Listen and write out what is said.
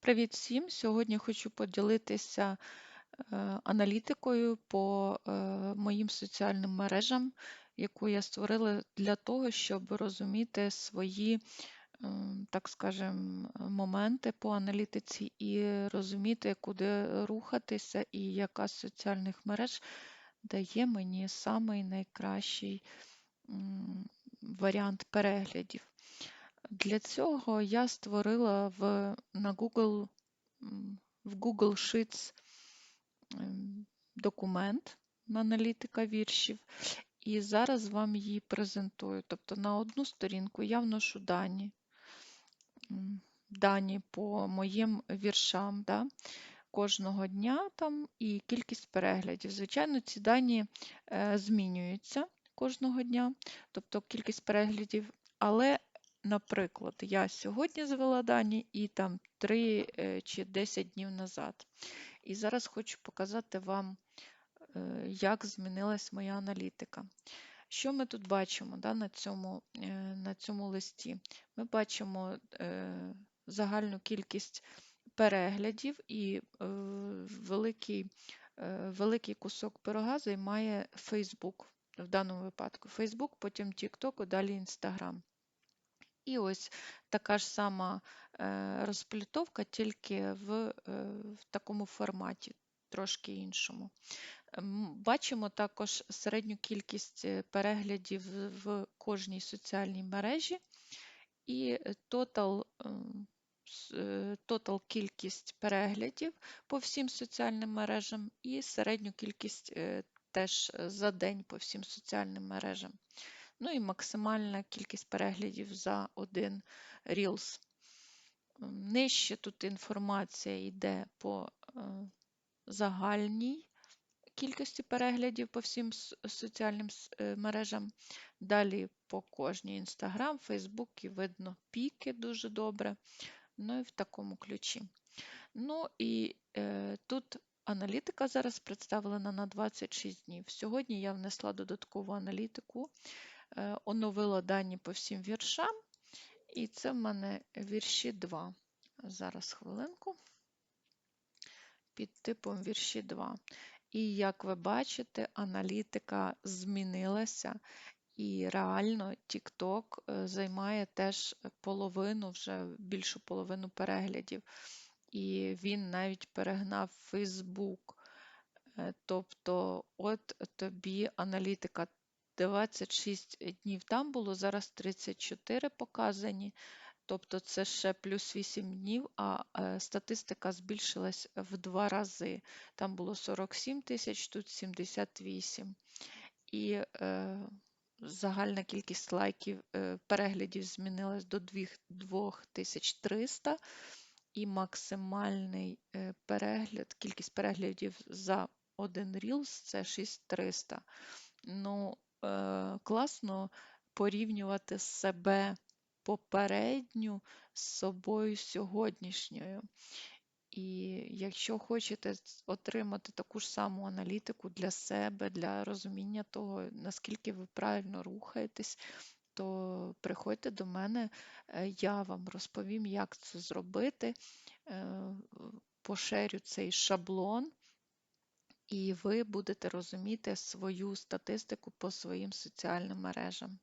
Привіт всім! Сьогодні хочу поділитися е, аналітикою по е, моїм соціальним мережам, яку я створила для того, щоб розуміти свої, ем, так скажем, моменти по аналітиці і розуміти, куди рухатися, і яка з соціальних мереж дає мені самий найкращий варіант переглядів. Для цього я створила в, на Google, в Google Sheets ем, документ аналітика віршів, і зараз вам її презентую. Тобто на одну сторінку я вношу дані, дані по моїм віршам да, кожного дня там і кількість переглядів. Звичайно, ці дані е, змінюються кожного дня, тобто кількість переглядів, але Наприклад, я сьогодні звела дані і там 3 е, чи 10 днів назад. І зараз хочу показати вам, е, як змінилась моя аналітика. Що ми тут бачимо да, на цьому е, на цьому листі? Ми бачимо загальну кількість переглядів і великий великий кусок пирога займає Facebook в даному випадку. Facebook, потім TikTok, далі Instagram. І ось така ж сама е, розплітовка, тільки в, е, в такому форматі, трошки іншому. Бачимо також середню кількість е, переглядів в кожній соціальній мережі і тотал, тотал кількість переглядів по всім соціальним мережам, і середню кількість теж за день по всім соціальним мережам. Ну і максимальна кількість переглядів за один Reels. Нижче тут інформація йде по е, загальній кількості переглядів по всім соціальним е, мережам. Далі по кожній Instagram, Facebook і видно піки дуже добре. Ну і в такому ключі. Ну і е, тут аналітика зараз представлена на 26 днів. Сьогодні я внесла додаткову аналітику оновила дані по всім віршам, і це в мене вірші 2. Зараз хвилинку. Під типом вірші 2. І як ви бачите, аналітика змінилася, і реально TikTok е, займає теж половину, вже більшу половину переглядів. І він навіть перегнав Facebook. Е, тобто, от тобі аналітика 26 днів там було, зараз 34 показані, тобто це ще плюс 8 днів, а е, статистика збільшилась в два рази. Там було 47 тисяч, тут 78. І е, загальна кількість лайків, е, переглядів змінилась до 2300. І максимальний е, перегляд, кількість переглядів за один Reels це 6300. Ну, класно порівнювати себе попередню з собою сьогоднішньою. І якщо хочете отримати таку ж саму аналітику для себе, для розуміння того, наскільки ви правильно рухаєтесь, то приходьте до мене, е, я вам розповім, як це зробити, е, поширю цей шаблон і ви будете розуміти свою статистику по своїм соціальним мережам.